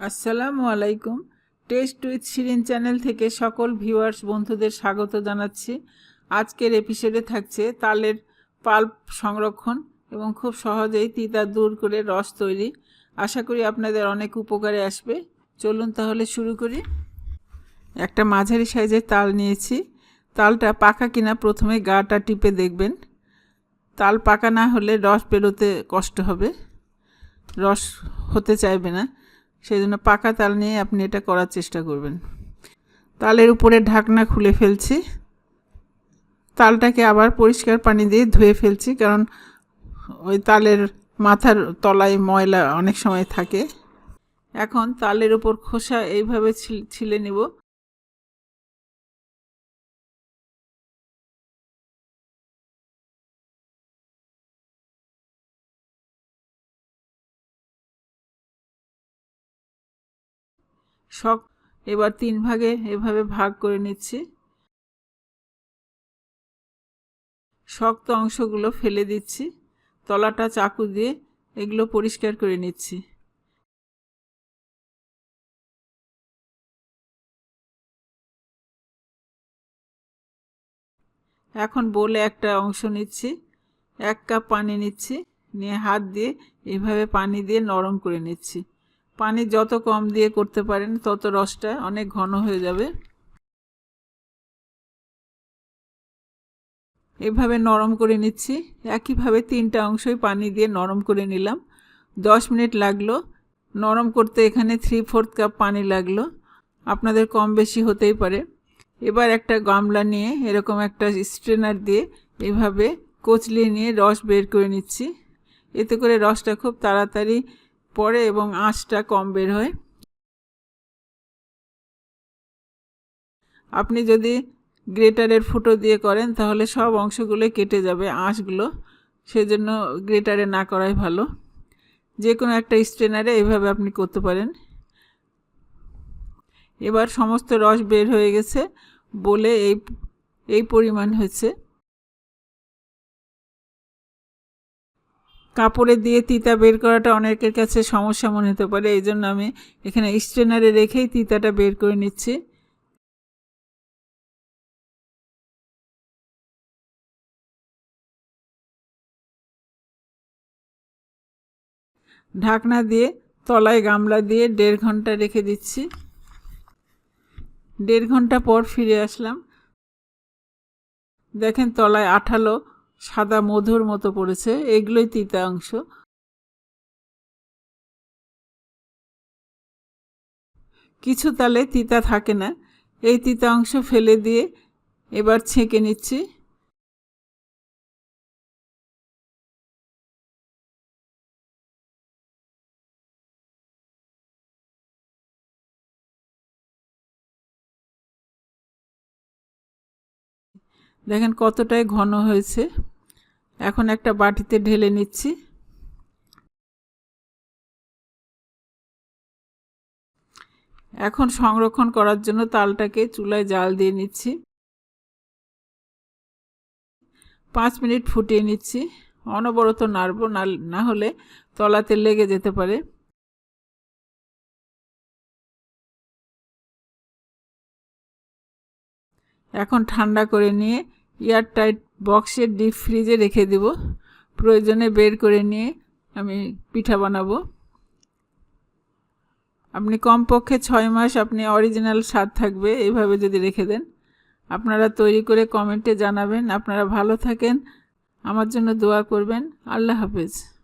আসসালামু আলাইকুম। Test with Shirin channel থেকে সকল ভিউয়ার্স, বন্ধুদের স্বাগত জানাচ্ছি। আজকের এপিসোডে থাকছে তালের পাল্প সংরক্ষণ এবং খুব সহজেই তিতা দূর করে রস তৈরি। আশা করি আপনাদের অনেক উপকারে আসবে। চলুন তাহলে শুরু করি। একটা মাঝারি সাইজের তাল নিয়েছি। তালটা পাকা কিনা প্রথমে গাটা টিপে দেখবেন। তাল পাকা না হলে রস বেরোতে কষ্ট হবে। রস হতে চাইবে না। সেই জন্য পাকা তাল নিয়ে আপনি এটা করার চেষ্টা করবেন। তালের উপরে ঢাকনা খুলে ফেলছি। তালটাকে আবার পরিষ্কার পানি দিয়ে ধুয়ে ফেলছি, কারণ ওই তালের মাথার তলায় ময়লা অনেক সময় থাকে। এখন তালের উপর খোসা এইভাবে ছিলে নিব। শখ, এবার তিন ভাগে এভাবে ভাগ করে নিচ্ছি। শক্ত অংশগুলো ফেলে দিচ্ছি। তলাটা চাকু দিয়ে এগুলো পরিষ্কার করে নিচ্ছি। এখন বলে একটা অংশ নিচ্ছি, এক কাপ পানি নিচ্ছি, নিয়ে হাত দিয়ে এভাবে পানি দিয়ে নরম করে নিচ্ছি। পানি যত কম দিয়ে করতে পারেন, তত রসটা অনেক ঘন হয়ে যাবে। এভাবে নরম করে নিচ্ছি। একইভাবে তিনটা অংশই পানি দিয়ে নরম করে নিলাম। দশ মিনিট লাগল। নরম করতে এখানে থ্রি ফোর্থ কাপ পানি লাগল। আপনাদের কম বেশি হতেই পারে। এবার একটা গামলা নিয়ে এরকম একটা স্ট্রেনার দিয়ে এভাবে কচলিয়ে নিয়ে রস বের করে নিচ্ছি। এতে করে রসটা খুব তাড়াতাড়ি পড়ে এবং আঁশটা কম বের হয়। আপনি যদি গ্রেটারের ফুটো দিয়ে করেন, তাহলে সব অংশগুলোই কেটে যাবে আঁশগুলো সেজন্য গ্রেটারে না করাই ভালো। যে কোনো একটা স্ট্রেনারে এইভাবে আপনি করতে পারেন। এবার সমস্ত রস বের হয়ে গেছে বলে এই এই পরিমাণ হয়েছে। কাপড়ে দিয়ে তিতা বের করাটা অনেকের কাছে সমস্যা মনে হতে পারে এই জন্য আমি এখানে স্ট্রেনারে রেখেই তিতাটা বের করে নিচ্ছি। ঢাকনা দিয়ে তলায় গামলা দিয়ে দেড় ঘণ্টা রেখে দিচ্ছি। দেড় ঘণ্টা পর ফিরে আসলাম। দেখেন তলায় আঠালো সাদা মধুর মতো পড়েছে, এগুলোই তিতা অংশ। কিছু তালে তিতা থাকে না, এই তিতা অংশ ফেলে দিয়ে এবার ছেঁকে নিচ্ছি। দেখেন কতটাই ঘন হয়েছে। এখন একটা বাটিতে ঢেলে নিচ্ছি। এখন সংরক্ষণ করার জন্য তালটাকে চুলায় জাল দিয়ে নিচ্ছি। পাঁচ মিনিট ফুটিয়ে নিচ্ছি। অনবরত নাড়ব না হলে তলাতে লেগে যেতে পারে। এখন ঠান্ডা করে নিয়ে এয়ারটাইট বক্সে ডিপ ফ্রিজে রেখে দেব। প্রয়োজনে বের করে নিয়ে আমি পিঠা বানাবো। আপনি কমপক্ষে ছয় মাস আপনি অরিজিনাল স্বাদ থাকবে, এভাবে যদি রেখে দেন। আপনারা তৈরি করে কমেন্টে জানাবেন। আপনারা ভালো থাকেন। আমার জন্য দোয়া করবেন। আল্লাহ হাফেজ।